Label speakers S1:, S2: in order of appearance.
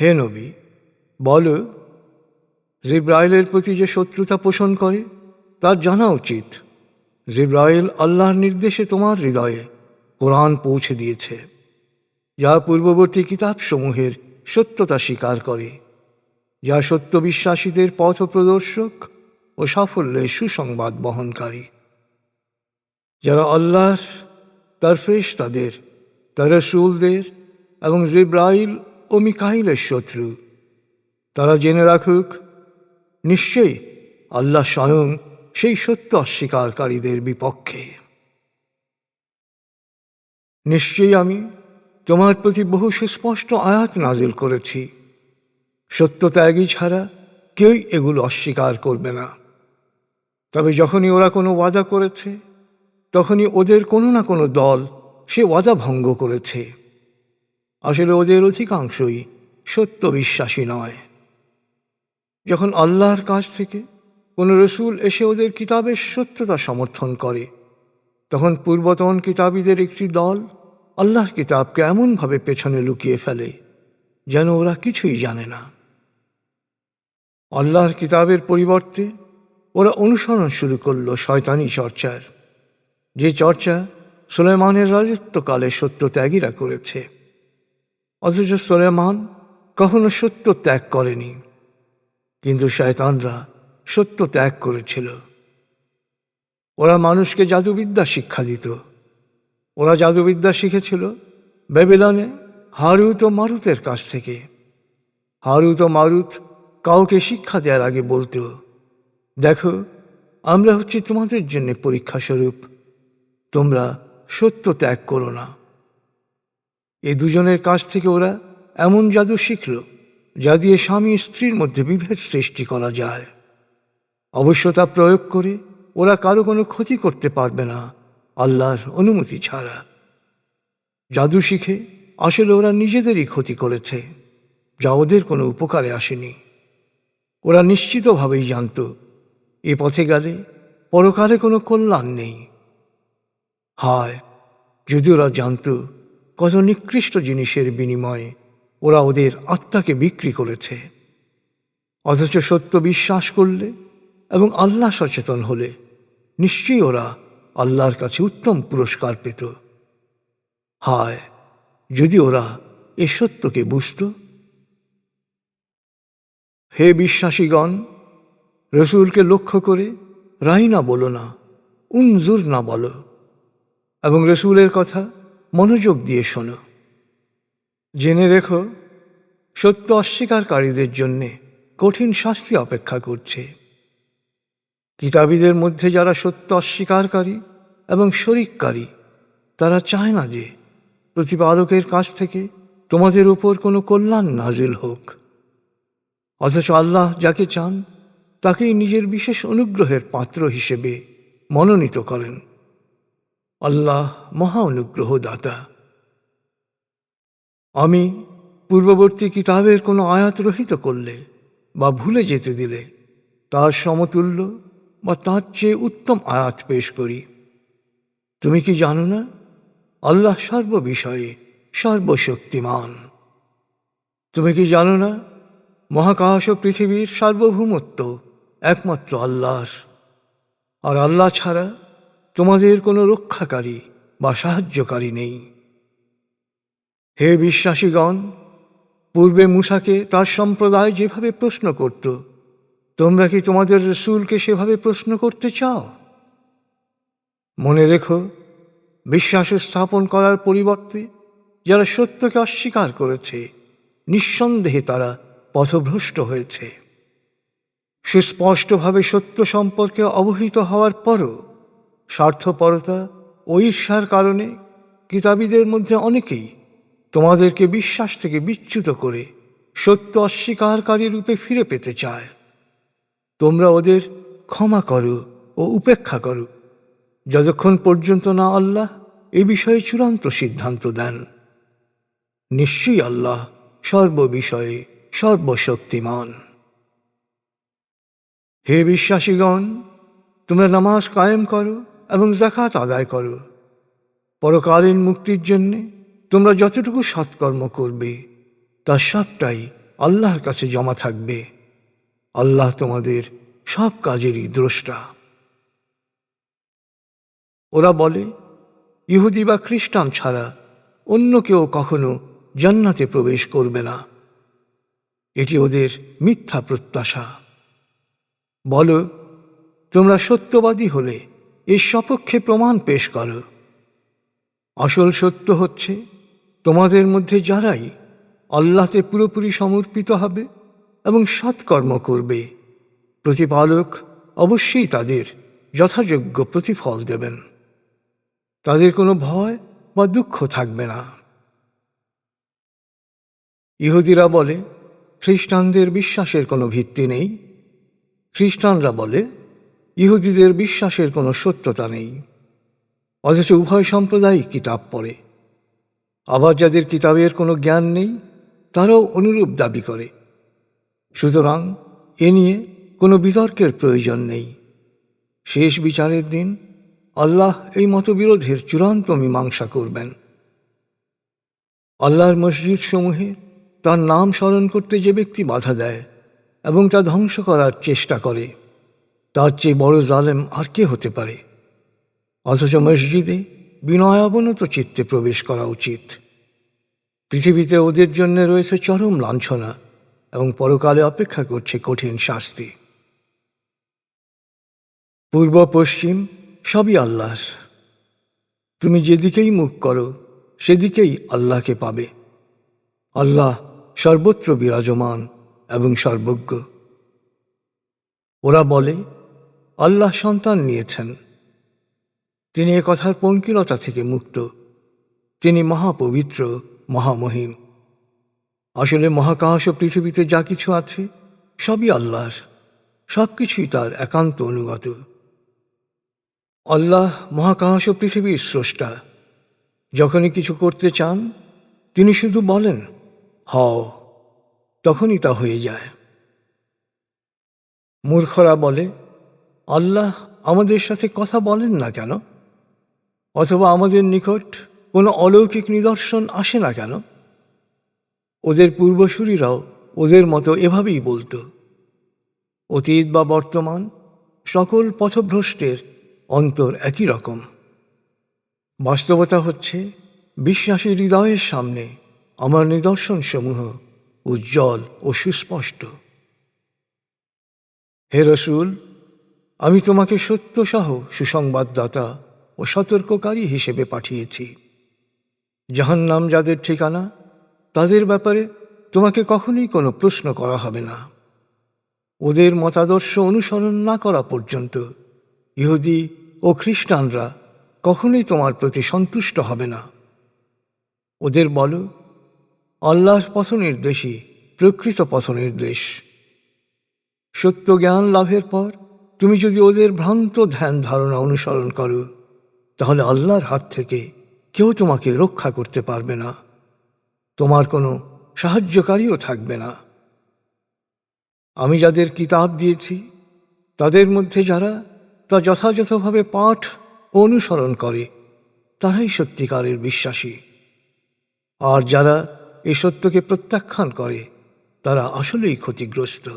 S1: হে নবী, বল, জিব্রাইলের প্রতি যে শত্রুতা পোষণ করে তার জানা উচিত। জিব্রাইল আল্লাহর নির্দেশে তোমার হৃদয়ে কোরআন পৌঁছে দিয়েছে, যা পূর্ববর্তী কিতাবসমূহের সত্যতা স্বীকার করে, যা সত্য বিশ্বাসীদের পথ প্রদর্শক ও সাফল্যের সুসংবাদ বহনকারী। যারা আল্লাহর তার ফ্রেশ তাদের, তার সুলদের এবং জিব্রাইল ও মিকাইলের শত্রু। তারা জেনে রাখুক, নিশ্চয়ই আল্লাহ স্বয়ং সেই সত্য অস্বীকারীদের বিপক্ষে। নিশ্চয়ই আমি তোমার প্রতি বহু সুস্পষ্ট আয়াত নাজিল করেছি। সত্য ত্যাগী ছাড়া কেউই এগুলো অস্বীকার করবে না। তবে যখনই ওরা কোনো ওয়াদা করেছে, তখনই ওদের কোনো না কোনো দল সে ওয়াদা ভঙ্গ করেছে। আসলে ওদের অধিকাংশই সত্য বিশ্বাসী নয়। যখন আল্লাহর কাছ থেকে কোনো রসুল এসে ওদের কিতাবের সত্যতা সমর্থন করে, তখন পূর্বতন কিতাবীদের একটি দল আল্লাহর কিতাবকে এমনভাবে পেছনে লুকিয়ে ফেলে যেন ওরা কিছুই জানে না। আল্লাহর কিতাবের পরিবর্তে ওরা অনুসরণ শুরু করল শয়তানি চর্চার, যে চর্চা সুলেমানের রাজত্বকালে সত্য ত্যাগীরা করেছে। অথচ সোলেমান কখনো সত্য ত্যাগ করেনি, কিন্তু শয়তানরা সত্য ত্যাগ করেছিল। ওরা মানুষকে জাদুবিদ্যা শিক্ষা দিত। ওরা জাদুবিদ্যা শিখেছিল বেবিলনে হারুত ও মারুতের কাছ থেকে। হারুত ও মারুত কাউকে শিক্ষা দেওয়ার আগে বলতো, দেখো, আমরা হচ্ছি তোমাদের জন্য পরীক্ষা স্বরূপ তোমরা সত্য ত্যাগ করো না। এ দুজনের কাছ থেকে ওরা এমন জাদু শিখল, যা দিয়ে স্বামী স্ত্রীর মধ্যে বিভেদ সৃষ্টি করা যায়। অবশ্য তা প্রয়োগ করে ওরা কারও কোনো ক্ষতি করতে পারবে না, আল্লাহর অনুমতি ছাড়া। জাদু শিখে আসলে ওরা নিজেদেরই ক্ষতি করেছে, যা ওদের কোনো উপকারে আসেনি। ওরা নিশ্চিতভাবেই জানত, এ পথে গেলে পরকালে কোনো কল্যাণ নেই। হায়, যদি ওরা জানত কত নিকৃষ্ট জিনিসের বিনিময়ে ওরা ওদের আত্মাকে বিক্রি করেছে। অথচ সত্য বিশ্বাস করলে এবং আল্লাহ সচেতন হলে নিশ্চয়ই ওরা আল্লাহর কাছে উত্তম পুরস্কার পেত। হায়, যদি ওরা এ সত্যকে বুঝত। হে বিশ্বাসীগণ, রসুলকে লক্ষ্য করে রাইনা বলো না, উনজুর না বলো। এবং রসুলের কথা মনোযোগ দিয়ে শোনো। জেনে রেখো, সত্য অস্বীকারীদের জন্যে কঠিন শাস্তি অপেক্ষা করছে। কিতাবীদের মধ্যে যারা সত্য অস্বীকারী এবং শরিককারী, তারা চায় না যে প্রতিপালকের কাছ থেকে তোমাদের উপর কোনো কল্যাণ নাজিল হোক। অথচ আল্লাহ যাকে চান, তাকেই নিজের বিশেষ অনুগ্রহের পাত্র হিসেবে মনোনীত করেন। আল্লাহ মহা অনুগ্রহ দাতা আমি পূর্ববর্তী কিতাবের কোনো আয়াত রহিত করলে বা ভুলে যেতে দিলে তার সমতুল্য বা তার চেয়ে উত্তম আয়াত পেশ করি। তুমি কি জানো না? আল্লাহ সর্ববিষয়ে সর্বশক্তিমান। তুমি কি জানো না? মহাকাশ ও পৃথিবীর সার্বভৌমত্ব একমাত্র আল্লাহর। আর আল্লাহ ছাড়া তোমাদের কোনো রক্ষাকারী বা সাহায্যকারী নেই। হে বিশ্বাসীগণ, পূর্বে মুসাকে তার সম্প্রদায় যেভাবে প্রশ্ন করত, তোমরা কি তোমাদের রসুলকে সেভাবে প্রশ্ন করতে চাও? মনে রেখো, বিশ্বাস স্থাপন করার পরিবর্তে যারা সত্যকে অস্বীকার করেছে, নিঃসন্দেহে তারা পথভ্রষ্ট হয়েছে। সুস্পষ্টভাবে সত্য সম্পর্কে অবহিত হওয়ার পরও স্বার্থপরতা ও ঈর্ষার কারণে কিতাবীদের মধ্যে অনেকেই তোমাদেরকে বিশ্বাস থেকে বিচ্যুত করে সত্য অস্বীকারী রূপে ফিরে পেতে চায়। তোমরা ওদের ক্ষমা করো ও উপেক্ষা করো। যতক্ষণ পর্যন্ত না আল্লাহ এ বিষয়ে চূড়ান্ত সিদ্ধান্ত দেন। নিশ্চয়ই আল্লাহ সর্ববিষয়ে সর্বশক্তিমান। হে বিশ্বাসীগণ, তোমরা নামাজ কায়েম করো এবং জাকাত আদায় করো। পরকালীন মুক্তির জন্যে তোমরা যতটুকু সৎকর্ম করবে, তার সবটাই আল্লাহর কাছে জমা থাকবে। আল্লাহ তোমাদের সব কাজেরই দ্রষ্টা। ওরা বলে, ইহুদি বা খ্রিস্টান ছাড়া অন্য কেউ কখনো জান্নাতে প্রবেশ করবে না। এটি ওদের মিথ্যা প্রত্যাশা। বলো, তোমরা সত্যবাদী হলে এর সপক্ষে প্রমাণ পেশ করো। আসল সত্য হচ্ছে, তোমাদের মধ্যে যারাই আল্লাহতে পুরোপুরি সমর্পিত হবে এবং সৎকর্ম করবে, প্রতিপালক অবশ্যই তাদের যথাযোগ্য প্রতিফল দেবেন। তাদের কোনো ভয় বা দুঃখ থাকবে না। ইহুদিরা বলে, খ্রিস্টানদের বিশ্বাসের কোনো ভিত্তি নেই। খ্রিস্টানরা বলে ইহুদিদের বিশ্বাসের কোনো সত্যতা নেই। অথচ উভয় সম্প্রদায় কিতাব পড়ে। আবার যাদের কিতাবের কোনো জ্ঞান নেই, তারাও অনুরূপ দাবি করে। সুতরাং এ নিয়ে কোনো বিতর্কের প্রয়োজন নেই। শেষ বিচারের দিন আল্লাহ এই মতবিরোধের চূড়ান্ত মীমাংসা করবেন। আল্লাহর মসজিদ সমূহে তার নাম স্মরণ করতে যে ব্যক্তি বাধা দেয় এবং তা ধ্বংস করার চেষ্টা করে। তার চেয়ে বড় জালেম আর কে হতে পারে? অথচ মসজিদে বিনয় অবনত চিত্তে প্রবেশ করা উচিত। পৃথিবীতে ওদের জন্য রয়েছে চরম লাঞ্ছনা এবং পরকালে অপেক্ষা করছে কঠিন শাস্তি। পূর্ব, পশ্চিম, সবই আল্লাহর। তুমি যেদিকেই মুখ করো, সেদিকেই আল্লাহকে পাবে। আল্লাহ সর্বত্র বিরাজমান এবং সর্বজ্ঞ। ওরা বলে আল্লাহ সন্তান নিয়েছেন। তিনি এ কথার পঙ্কিলতা থেকে মুক্ত। তিনি মহাপবিত্র, মহামহিম। আসলে মহাকাশ ও পৃথিবীতে যা কিছু আছে, সবই আল্লাহর। সব কিছুই তার একান্ত অনুগত। আল্লাহ মহাকাশ ও পৃথিবীর স্রষ্টা। যখনই কিছু করতে চান, তিনি শুধু বলেন, হও। তখনই তা হয়ে যায়। মূর্খরা বলে আল্লাহ আমাদের সাথে কথা বলেন না কেন? অথবা আমাদের নিকট কোনো অলৌকিক নিদর্শন আসে না কেন? ওদের পূর্বসূরিরাও ওদের মতো এভাবেই বলতো। অতীত বা বর্তমান সকল পথভ্রষ্টের অন্তর একই রকম। বাস্তবতা হচ্ছে, বিশ্বাসী হৃদয়ের সামনে আমার নিদর্শনসমূহ উজ্জ্বল ও সুস্পষ্ট। হে রসুল আমি তোমাকে সত্যসহ সুসংবাদদাতা ও সতর্ককারী হিসেবে পাঠিয়েছি। জাহান্নাম যাদের ঠিকানা, তাদের ব্যাপারে তোমাকে কখনোই কোনো প্রশ্ন করা হবে না। ওদের মতাদর্শ অনুসরণ না করা পর্যন্ত ইহুদি ও খ্রিস্টানরা কখনোই তোমার প্রতি সন্তুষ্ট হবে না। ওদের বলো, আল্লাহর পথনির্দেশই প্রকৃত পথনির্দেশ। সত্য জ্ঞান লাভের পর তুমি যদি ওদের ভ্রান্ত ধ্যান ধারণা অনুসরণ করো, তাহলে আল্লাহর হাত থেকে কেউ তোমাকে রক্ষা করতে পারবে না। তোমার কোনো সাহায্যকারীও থাকবে না। আমি যাদের কিতাব দিয়েছি, তাদের মধ্যে যারা তা যথাযথভাবে পাঠ ও অনুসরণ করে, তারাই সত্যিকারের বিশ্বাসী। আর যারা এ সত্যকে প্রত্যাখ্যান করে, তারা আসলেই ক্ষতিগ্রস্ত।